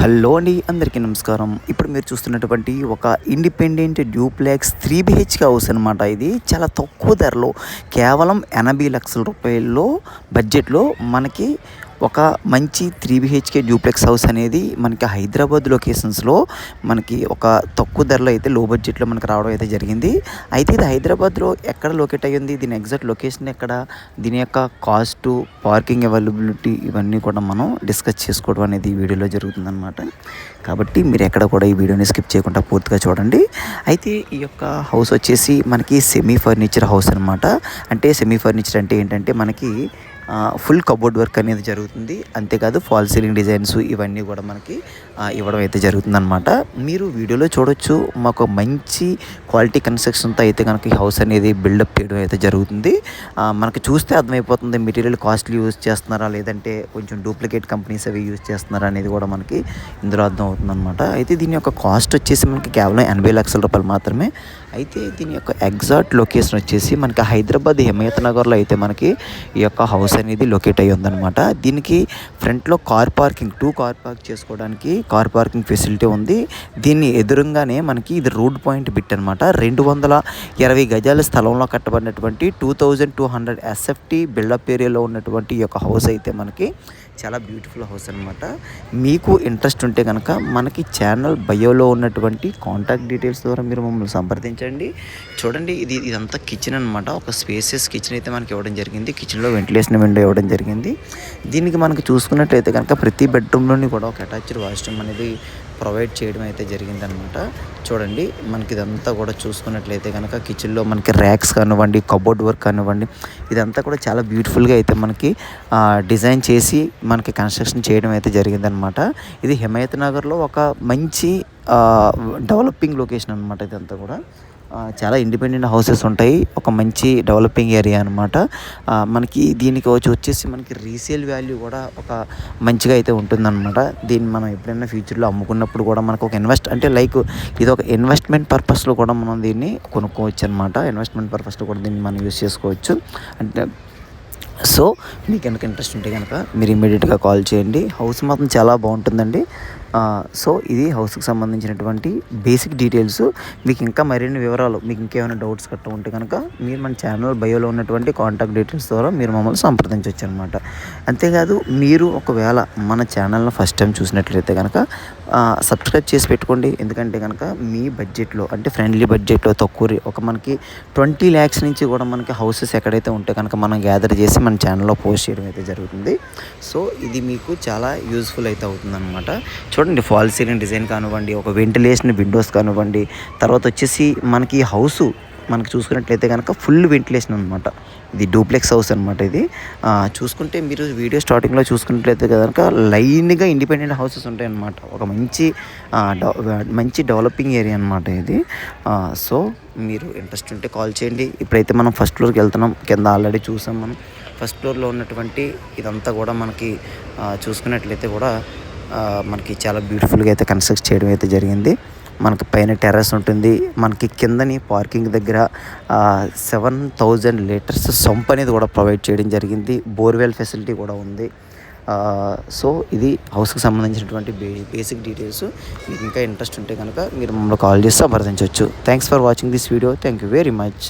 Hello అండి అందరికీ నమస్కారం. ఇప్పుడు మీరు చూస్తున్నటువంటి ఒక independent duplex three BHK house అనమాట ఇది. చాలా తక్కువ ధరలో కేవలం ఎనభై లక్షల రూపాయల్లో బడ్జెట్లో మనకి ఒక మంచి త్రీ బిహెచ్కే డ్యూప్లెక్స్ హౌస్ అనేది మనకి హైదరాబాద్ లొకేషన్స్లో మనకి ఒక తక్కువ ధరలో అయితే లో బడ్జెట్లో మనకి రావడం అయితే జరిగింది. అయితే ఇది హైదరాబాద్లో ఎక్కడ లొకేట్ అయ్యింది? దీని ఎగ్జాక్ట్ లొకేషన్ ఎక్కడ? దీని యొక్క కాస్ట్ పార్కింగ్ అవైలబిలిటీ ఇవన్నీ కూడా మనం డిస్కస్ చేసుకోవడం అనేది ఈ వీడియోలో జరుగుతుందన్నమాట. కాబట్టి మీరు ఎక్కడ కూడా ఈ వీడియోని స్కిప్ చేయకుండా పూర్తిగా చూడండి. అయితే ఈ యొక్క హౌస్ వచ్చేసి మనకి సెమీ ఫర్నిచర్ హౌస్ అనమాట అంటే సెమీ ఫర్నిచర్ అంటే ఏంటంటే మనకి ఫుల్ కబోర్డ్ వర్క్ అనేది జరుగుతుంది. అంతేకాదు ఫాల్ సీలింగ్ డిజైన్స్ ఇవన్నీ కూడా మనకి ఇవ్వడం అయితే జరుగుతుందన్నమాట. మీరు వీడియోలో చూడొచ్చు. మాకు మంచి క్వాలిటీ కన్స్ట్రక్షన్తో అయితే కనుక ఈ హౌస్ అనేది బిల్డప్ చేయడం అయితే జరుగుతుంది. మనకు చూస్తే అర్థమైపోతుంది మెటీరియల్ కాస్ట్లీ యూజ్ చేస్తున్నారా లేదంటే కొంచెం డూప్లికేట్ కంపెనీస్ అవి యూజ్ చేస్తున్నారా అనేది కూడా మనకి ఇందులో అర్థం అవుతుంది అనమాట అయితే దీని యొక్క కాస్ట్ వచ్చేసి మనకి కేవలం ఎనభై లక్షల రూపాయలు మాత్రమే. అయితే దీని యొక్క ఎగ్జాక్ట్ లొకేషన్ వచ్చేసి మనకి హైదరాబాద్ హిమయత్ నగర్లో అయితే మనకి ఈ యొక్క హౌస్ అనేది లొకేట్ అయ్యి ఉందన్నమాట. దీనికి ఫ్రంట్లో car parking two car park చేసుకోవడానికి కార్ పార్కింగ్ ఫెసిలిటీ ఉంది. దీన్ని ఎదురుగానే మనకి ఇది రోడ్ పాయింట్ బిట్ అనమాట రెండు వందల ఇరవై గజాల స్థలంలో కట్టబడినటువంటి two thousand two hundred SFT built up ఏరియాలో ఉన్నటువంటి ఈ యొక్క హౌస్ అయితే మనకి చాలా బ్యూటిఫుల్ హౌస్ అనమాట మీకు ఇంట్రెస్ట్ ఉంటే కనుక మనకి ఛానల్ బయోలో ఉన్నటువంటి కాంటాక్ట్ డీటెయిల్స్ ద్వారా మీరు మమ్మల్ని సంప్రదించండి. చూడండి ఇది ఇదంతా కిచెన్ అనమాట ఒక స్పేసెస్ కిచెన్ అయితే మనకి ఇవ్వడం జరిగింది. కిచెన్లో వెంటిలేషన్ విండో ఇవ్వడం జరిగింది. దీనికి మనకి చూసుకున్నట్లయితే కనుక ప్రతి బెడ్రూమ్లోని కూడా ఒక అటాచ్డ్ వాష్రూమ్ అనేది ప్రొవైడ్ చేయడం అయితే జరిగిందనమాట. చూడండి మనకి ఇదంతా కూడా చూసుకున్నట్లయితే కనుక కిచెన్లో మనకి ర్యాక్స్ కానివ్వండి కబోర్డ్ వర్క్ కానివ్వండి ఇదంతా కూడా చాలా బ్యూటిఫుల్గా అయితే మనకి డిజైన్ చేసి మనకి కన్స్ట్రక్షన్ చేయడం అయితే జరిగిందనమాట. ఇది హిమాయత్ నగర్లో ఒక మంచి డెవలపింగ్ లొకేషన్ అనమాట ఇదంతా కూడా. చాలా ఇండిపెండెంట్ హౌసెస్ ఉంటాయి. ఒక మంచి డెవలపింగ్ ఏరియా అనమాట మనకి దీనికి వచ్చి వచ్చేసి మనకి రీసేల్ వాల్యూ కూడా ఒక మంచిగా అయితే ఉంటుందన్నమాట. దీన్ని మనం ఎప్పుడైనా ఫ్యూచర్లో అమ్ముకున్నప్పుడు కూడా మనకు ఒక ఇన్వెస్ట్ అంటే లైక్ ఇది ఒక ఇన్వెస్ట్మెంట్ పర్పస్లో కూడా మనం దీన్ని కొనుక్కోవచ్చు అనమాట ఇన్వెస్ట్మెంట్ పర్పస్లో కూడా దీన్ని మనం యూస్ చేసుకోవచ్చు. అంటే సో మీకు కనుక ఇంట్రెస్ట్ ఉంటే కనుక మీరు ఇమీడియట్గా కాల్ చేయండి. హౌస్ మాత్రం చాలా బాగుంటుందండి. సో ఇది హౌస్కి సంబంధించినటువంటి బేసిక్ డీటెయిల్స్. మీకు ఇంకా మరిన్ని వివరాలు మీకు ఇంకేమైనా డౌట్స్ కట్ట ఉంటే కనుక మీరు మన ఛానల్ బయోలో ఉన్నటువంటి కాంటాక్ట్ డీటెయిల్స్ ద్వారా మీరు మమ్మల్ని సంప్రదించవచ్చు అనమాట అంతేకాదు మీరు ఒకవేళ మన ఛానల్ని ఫస్ట్ టైం చూసినట్లయితే కనుక సబ్స్క్రైబ్ చేసి పెట్టుకోండి. ఎందుకంటే కనుక మీ బడ్జెట్లో అంటే ఫ్రెండ్లీ బడ్జెట్లో తక్కువ ఒక మనకి ట్వంటీ ల్యాక్స్ నుంచి కూడా మనకి హౌసెస్ ఎక్కడైతే ఉంటే కనుక మనం గ్యాదర్ చేసి మన ఛానల్లో పోస్ట్ చేయడం అయితే జరుగుతుంది. సో ఇది మీకు చాలా యూస్ఫుల్ అయితే అవుతుందన్నమాట. చూడండి ఫాల్ సీలింగ్ డిజైన్ కానివ్వండి ఒక వెంటిలేషన్ విండోస్ కానివ్వండి తర్వాత వచ్చేసి మనకి హౌస్ మనకి చూసుకున్నట్లయితే కనుక ఫుల్ వెంటిలేషన్ అనమాట ఇది డూప్లెక్స్ హౌస్ అనమాట ఇది. చూసుకుంటే మీరు వీడియో స్టార్టింగ్లో చూసుకున్నట్లయితే కనుక లైన్గా ఇండిపెండెంట్ హౌసెస్ ఉంటాయి అనమాట ఒక మంచి మంచి డెవలపింగ్ ఏరియా అనమాట ఇది. సో మీరు ఇంట్రెస్ట్ ఉంటే కాల్ చేయండి. ఇప్పుడైతే మనం ఫస్ట్ ఫ్లోర్కి వెళ్తున్నాం. కింద ఆల్రెడీ చూసాం మనం. ఫస్ట్ ఫ్లోర్లో ఉన్నటువంటి ఇదంతా కూడా మనకి చూసుకున్నట్లయితే కూడా మనకి చాలా బ్యూటిఫుల్గా అయితే కన్స్ట్రక్ట్ చేయడం అయితే జరిగింది. మనకి పైన టెర్రస్ ఉంటుంది. మనకి కిందని పార్కింగ్ దగ్గర సెవెన్ థౌజండ్ లీటర్స్ సంప్ అనేది కూడా ప్రొవైడ్ చేయడం జరిగింది. బోర్వెల్ ఫెసిలిటీ కూడా ఉంది. సో ఇది హౌస్కి సంబంధించినటువంటి బే బేసిక్ డీటెయిల్స్ మీకు ఇంకా ఇంట్రెస్ట్ ఉంటే కనుక మీరు మమ్మల్ని కాల్ చేసి సంప్రదించవచ్చు. Thanks for watching this video thank you very much